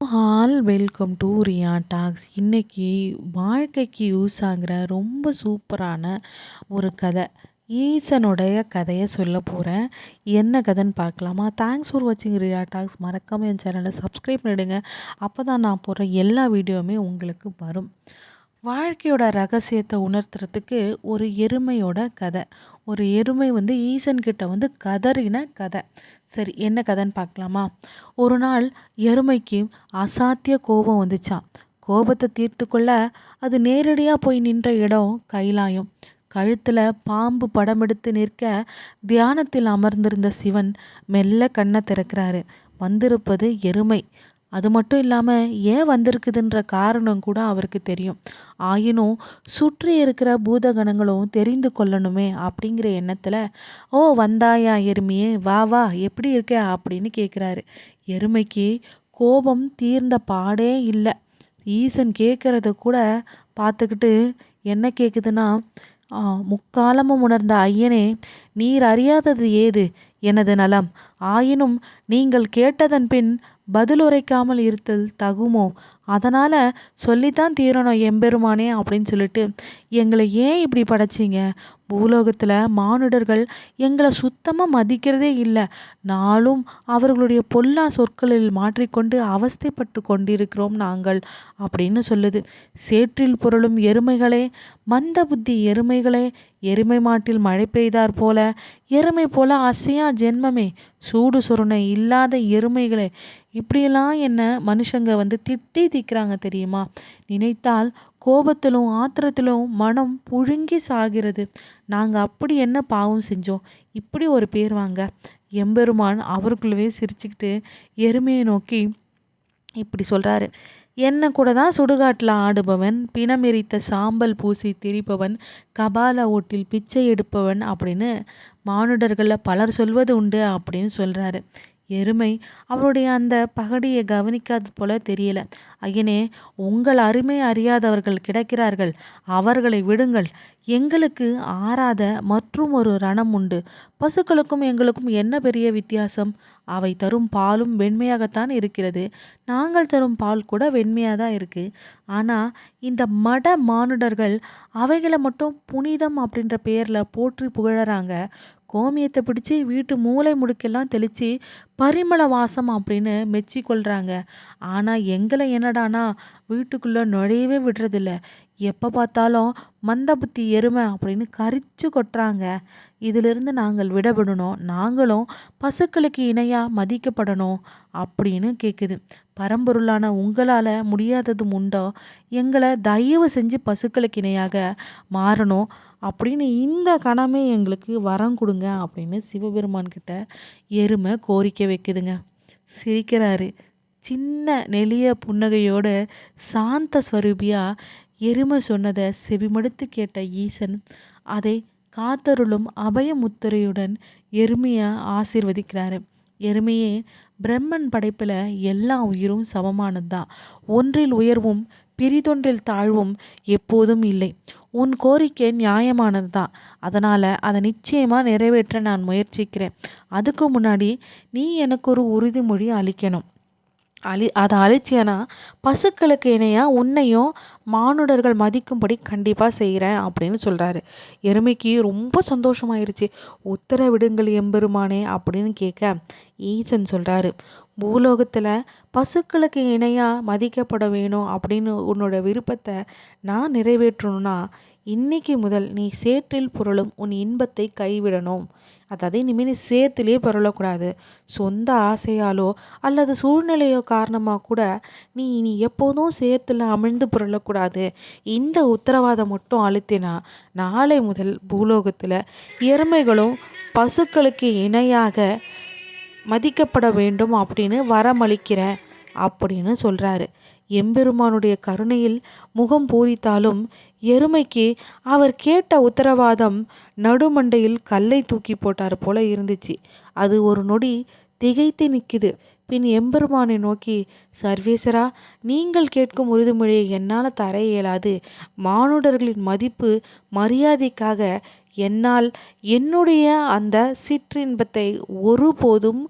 All welcome to Riya talks. இன்றைக்கி வாழ்க்கைக்கு use ஆகிற ரொம்ப சூப்பரான ஒரு கதை. ஈசனுடைய கதையை சொல்ல போகிறேன் என்ன கதைன்னு பார்க்கலாமா? தேங்க்ஸ் ஃபார் வாட்சிங் ரியா டாக்ஸ். மறக்காமல் என் சேனலை சப்ஸ்கிரைப் பண்ணிடுங்க. அப்போ தான் நான் போடுற எல்லா வீடியோவுமே உங்களுக்கு வரும். வாழ்க்கையோட ரகசியத்தை உணர்த்துறதுக்கு ஒரு எருமையோட கதை. ஒரு எருமை வந்து ஈசன்கிட்ட வந்து கதறின கதை. சரி என்ன கதைன்னு பார்க்கலாமா? ஒரு நாள் எருமைக்கு அசாத்திய கோபம் வந்துச்சான் கோபத்தை தீர்த்து கொள்ள அது நேரடியாக போய் நின்ற இடம் கைலாயம். கழுத்தில் பாம்பு படம் எடுத்து நிற்க தியானத்தில் அமர்ந்திருந்த சிவன் மெல்ல கண்ணை திறக்கிறாரு. வந்திருப்பது எருமை. அது மட்டும் இல்லாமல் ஏன் வந்திருக்குதுன்ற காரணம் கூட அவருக்கு தெரியும். ஆயினும் சுற்றி இருக்கிற பூதகணங்களும் தெரிந்து கொள்ளணுமே அப்படிங்கிற எண்ணத்தில் ஓ வந்தாயா எருமையே வா வா எப்படி இருக்க? அப்படின்னு கேட்குறாரு எருமைக்கு கோபம் தீர்ந்த பாடே இல்லை. ஈசன் கேட்குறத கூட பார்த்துக்கிட்டு என்ன கேட்குதுன்னா முக்காலமும் உணர்ந்த ஐயனே நீர் அறியாதது ஏது? எனது நலம். ஆயினும் நீங்கள் கேட்டதன் பின் பதிலுரைக்காமல் இருத்தல் தகுமோ? அதனால் சொல்லித்தான் தீரணும் எம்பெருமானே அப்படின்னு சொல்லிட்டு. எங்களை ஏன் இப்படி படைச்சிங்க? பூலோகத்தில் மானுடர்கள் எங்களை சுத்தமாக மதிக்கிறதே இல்லை. நாளும் அவர்களுடைய பொல்லா சொற்களில் மாற்றிக்கொண்டு அவஸ்தைப்பட்டு கொண்டிருக்கிறோம் நாங்கள் அப்படின்னு சொல்லுது. சேற்றில் பொருளும் எருமைகளே மந்த புத்தி எருமைகளே எருமை மாட்டில் மழை பெய்தார் போல எருமை போல அசையா ஜென்மமே. சூடு சுருணை இல்லாத எருமைகளே. இப்படியெல்லாம் என்ன மனுஷங்க வந்து திட்டி திக்கிறாங்க தெரியுமா? நினைத்தால் கோபத்திலும் ஆத்திரத்திலும் மனம் புழுங்கி சாகிறது. நாங்கள் அப்படி என்ன பாவம் செஞ்சோம்? இப்படி ஒரு பேர் வாங்க. எம்பெருமான் அவருக்குள்ளவே சிரிச்சுக்கிட்டு எருமையை நோக்கி இப்படி சொல்கிறாரு என்ன கூட தான் சுடுகாட்டில் ஆடுபவன் பிணமெரித்த சாம்பல் பூசி திரிப்பவன் கபால ஓட்டில் பிச்சை எடுப்பவன் அப்படின்னு மானுடர்களில் பலர் சொல்வது உண்டு அப்படின்னு சொல்கிறாரு எருமை அவருடைய அந்த பகடியை கவனிக்காது போல தெரியல. ஐயனே உங்கள் அருமை அறியாதவர்கள் கிடைக்கிறார்கள். அவர்களை விடுங்கள். எங்களுக்கு ஆறாத மற்றும் ஒரு ரணம் உண்டு. பசுக்களுக்கும் எங்களுக்கும் என்ன பெரிய வித்தியாசம்? அவை தரும் பாலும் வெண்மையாகத்தான் இருக்கிறது. நாங்கள் தரும் பால் கூட வெண்மையாக தான் இருக்குது ஆனால் இந்த மட மானுடர்கள் அவைகளை மட்டும் புனிதம் அப்படின்ற பேரில் போற்றி புகழறாங்க. கோமியத்தை பிடிச்சி வீட்டு மூளை முடுக்கெல்லாம் தெளித்து பரிமள வாசம் அப்படின்னு மெச்சி கொள்கிறாங்க ஆனால் எங்களை என்னடானா வீட்டுக்குள்ளே நுழையவே விடுறதில்ல. எப்போ பார்த்தாலும் மந்த புத்தி எருமை அப்படின்னு கரிச்சு கொட்டுறாங்க. இதிலிருந்து நாங்கள் விடப்படணும். நாங்களும் பசுக்களுக்கு இணையாக மதிக்கப்படணும் அப்படின்னு கேட்குது பரம்பொருளான உங்களால் முடியாததும் உண்டோ? எங்களை தயவு செஞ்சு பசுக்களுக்கு இணையாக மாறணும் அப்படின்னு இந்த கணமே எங்களுக்கு வரம் கொடுங்க அப்படின்னு சிவபெருமான்கிட்ட எருமை கோரிக்கை வைக்குதுங்க. சிரிக்கிறாரு. சின்ன நெளிய புன்னகையோட சாந்த ஸ்வரூபியாக எருமை சொன்னதை செவிமடுத்து கேட்ட ஈசன் அதை காத்தருளும் அபயமுத்திரையுடன் எருமையை ஆசிர்வதிக்கிறாரு. எருமையே பிரம்மன் படைப்பில் எல்லா உயிரும் சமமானது? தான் ஒன்றில் உயர்வும் பிரிதொன்றில் தாழ்வும் எப்போதும் இல்லை. உன் கோரிக்கை நியாயமானது? தான் அதனால் அதை நிச்சயமாக நிறைவேற்ற நான் முயற்சிக்கிறேன். அதுக்கு முன்னாடி நீ எனக்கு ஒரு உறுதிமொழி அளிக்கணும். அழி அதை அழிச்சியனா? பசுக்களுக்கு இணையாக உன்னையும் மானுடர்கள் மதிக்கும்படி கண்டிப்பாக செய்கிறேன் அப்படின்னு சொல்கிறாரு எருமைக்கு ரொம்ப சந்தோஷமாயிருச்சு. உத்தரவிடுங்கள் எம்பெருமானே அப்படின்னு கேட்க ஈசன் சொல்கிறாரு பூலோகத்தில் பசுக்களுக்கு இணையாக மதிக்கப்பட வேணும் அப்படின்னு உன்னோட விருப்பத்தை நான் நிறைவேற்றணும்னா இன்னைக்கு முதல் நீ சேற்றில் புரளும் உன் இன்பத்தை கைவிடணும். அதாவது இனிமேல் நீ சேத்திலே புரளக்கூடாது. சொந்த ஆசையாலோ அல்லது சூழ்நிலையோ காரணமாக கூட நீ இனி எப்போதும் சேத்தில் அமிழ்ந்து புரளக்கூடாது. இந்த உத்தரவாதம் மட்டும் அழுத்தினா நாளை முதல் பூலோகத்தில் எருமைகளும் பசுக்களுக்கு இணையாக மதிக்கப்பட வேண்டும் அப்படின்னு வரமளிக்கிறேன் அப்படின்னு சொல்கிறாரு எம்பெருமானுடைய கருணையில் முகம் பூரித்தாலும் எருமைக்கு அவர் கேட்ட உத்தரவாதம் நடுமண்டையில் கல்லை தூக்கி போட்டார் போல இருந்துச்சு. அது ஒரு நொடி திகைத்து நிற்குது. பின் எம்பெருமானை நோக்கி சர்வேசரா நீங்கள் கேட்கும் உறுதிமொழியை என்னால் தர இயலாது. மானுடர்களின் மதிப்பு மரியாதைக்காக என்னால் என்னுடைய அந்த சிற்றின்பத்தை ஒருபோதும்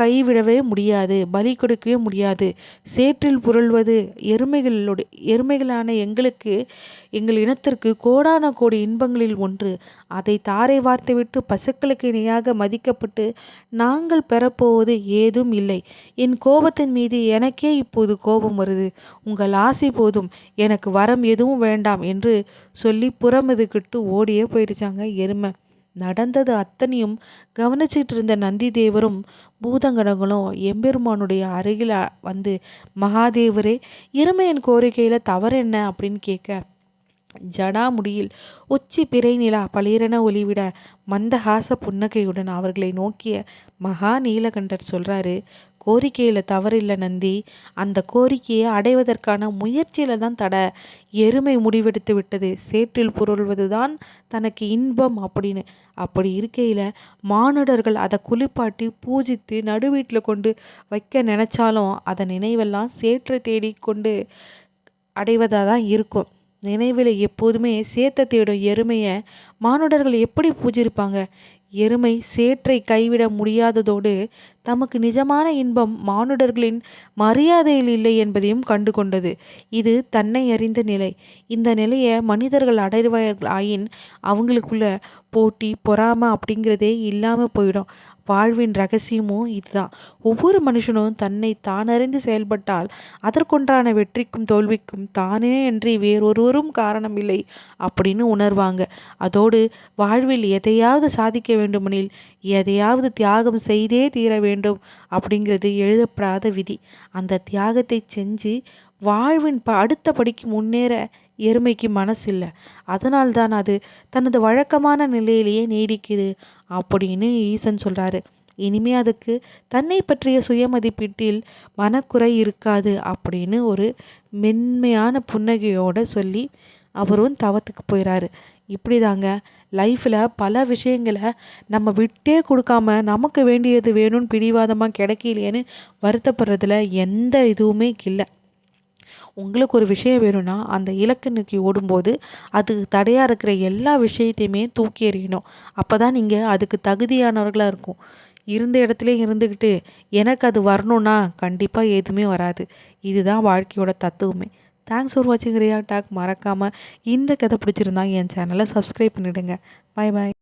கைவிடவே முடியாது பலி கொடுக்கவே முடியாது. சேற்றில் புரள்வது எருமைகளோட எருமைகளான எங்களுக்கு எங்கள் இனத்திற்கு கோடான கோடி இன்பங்களில் ஒன்று. அதை தாரை வார்த்துவிட்டு பசுக்களுக்கு இணையாக மதிக்கப்பட்டு நாங்கள் பெறப்போவது ஏதும் இல்லை. என் கோபத்தின் மீது எனக்கே இப்போது கோபம் வருது. உங்கள் ஆசை போதும். எனக்கு வரம் எதுவும் வேண்டாம் என்று சொல்லி புறமதுக்கிட்டு ஓடியே போயிடுச்சாங்க எருமை. நடந்தது அத்தனையும் கவனிச்சிட்டு இருந்த நந்தி தேவரும் பூதங்கடங்களும் எம்பெருமானுடைய அருகில் வந்து மகாதேவரே எருமையின் கோரிக்கையில் தவறு என்ன அப்படின்னு கேட்க ஜடாமுடியில் உச்சி பிறை நிலா பளிரென ஒளிவிட மந்தஹாச புன்னகையுடன் அவர்களை நோக்கிய மகா நீலகண்டர் சொல்கிறாரு கோரிக்கையில் தவறில்லை நந்தி. அந்த கோரிக்கையை அடைவதற்கான முயற்சியில் தான் தட. எருமை முடிவெடுத்து விட்டது. சேற்றில் புரள்வது தான் தனக்கு இன்பம் அப்படின்னு. அப்படி இருக்கையில் மானுடர்கள் அதை குளிப்பாட்டி பூஜித்து நடுவீட்டில் கொண்டு வைக்க நினச்சாலும் அதன் நினைவெல்லாம் சேற்றை தேடி கொண்டு அடைவதாக தான் இருக்கும். நினைவில் எப்போதுமே சேத்த தேடும் எருமையை மானுடர்கள் எப்படி பூஜிருப்பாங்க? எருமை சேற்றை கைவிட முடியாததோடு தமக்கு நிஜமான இன்பம் மானுடர்களின் மரியாதையில் இல்லை என்பதையும் கண்டு கொண்டது இது தன்னை அறிந்த நிலை. இந்த நிலையை மனிதர்கள் அடைவார்கள் ஆயின் அவங்களுக்குள்ள போட்டி பொறாமை அப்படிங்கிறதே இல்லாமல் போயிடும். வாழ்வின் ரகசியமும் இதுதான். ஒவ்வொரு மனுஷனும் தன்னை தானறிந்து செயல்பட்டால் அதற்கொன்றான வெற்றிக்கும் தோல்விக்கும் தானே அன்றி வேறொருவரும் காரணமில்லை அப்படின்னு உணர்வாங்க. அதோடு வாழ்வில் எதையாவது சாதிக்க வேண்டுமெனில் எதையாவது தியாகம் செய்தே தீர வேண்டும் அப்படிங்கிறது எழுதப்படாத விதி. அந்த தியாகத்தை செஞ்சு வாழ்வின் ப அடுத்த படிக்கு முன்னேற எருமைக்கு மனசில்லை. இல்லை அதனால்தான் அது தனது வழக்கமான நிலையிலேயே நீடிக்குது அப்படின்னு ஈசன் சொல்கிறாரு இனிமே அதுக்கு தன்னை பற்றிய சுயமதிப்பீட்டில் மனக்குறை இருக்காது அப்படின்னு ஒரு மென்மையான புன்னகையோடு சொல்லி அவரும் தவத்துக்கு போயிறாரு. இப்படி தாங்க லைஃப்பில் பல விஷயங்களை நம்ம விட்டே கொடுக்காம நமக்கு வேண்டியது வேணும்னு பிடிவாதமாக கிடைக்கலையேன்னு வருத்தப்படுறதுல எந்த இதுவுமே இல்லை. உங்களுக்கு ஒரு விஷயம் வேணும்னா அந்த இலக்கு நோக்கி ஓடும்போது அதுக்கு தடையாக இருக்கிற எல்லா விஷயத்தையுமே தூக்கி எறியணும். அப்போ தான் நீங்கள் அதுக்கு தகுதியானவர்களாக இருக்கும். இருந்த இடத்துல இருந்துக்கிட்டு எனக்கு அது வரணும்னா கண்டிப்பாக எதுவுமே வராது. இதுதான் வாழ்க்கையோட தத்துவமே. தேங்க்ஸ் ஃபார் வாட்சிங் ரியா டாக் மறக்காமல் இந்த கதை பிடிச்சிருந்தா என் சேனலை சப்ஸ்கிரைப் பண்ணிவிடுங்க பாய் பாய்